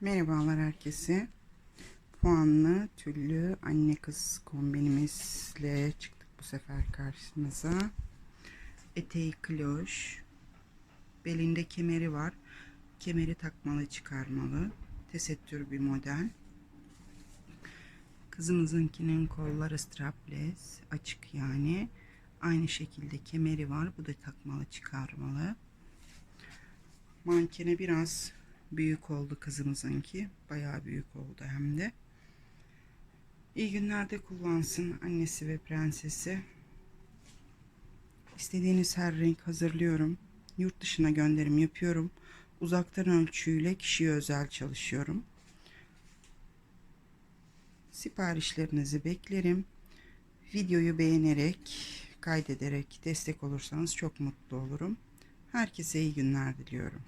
Merhabalar herkese. Puanlı tüllü anne kız kombinimizle çıktık bu sefer karşınıza. Eteği kloş. Belinde kemeri var. Kemeri takmalı çıkarmalı. Tesettür bir model. Kızımızınkinin kolları strapless. Açık yani. Aynı şekilde kemeri var. Bu da takmalı çıkarmalı. Mankene biraz büyük oldu kızımızınki. Bayağı büyük oldu hem de. İyi günlerde kullansın annesi ve prensesi. İstediğiniz her renk hazırlıyorum. Yurt dışına gönderim yapıyorum. Uzaktan ölçüyle kişiye özel çalışıyorum. Siparişlerinizi beklerim. Videoyu beğenerek, kaydederek destek olursanız çok mutlu olurum. Herkese iyi günler diliyorum.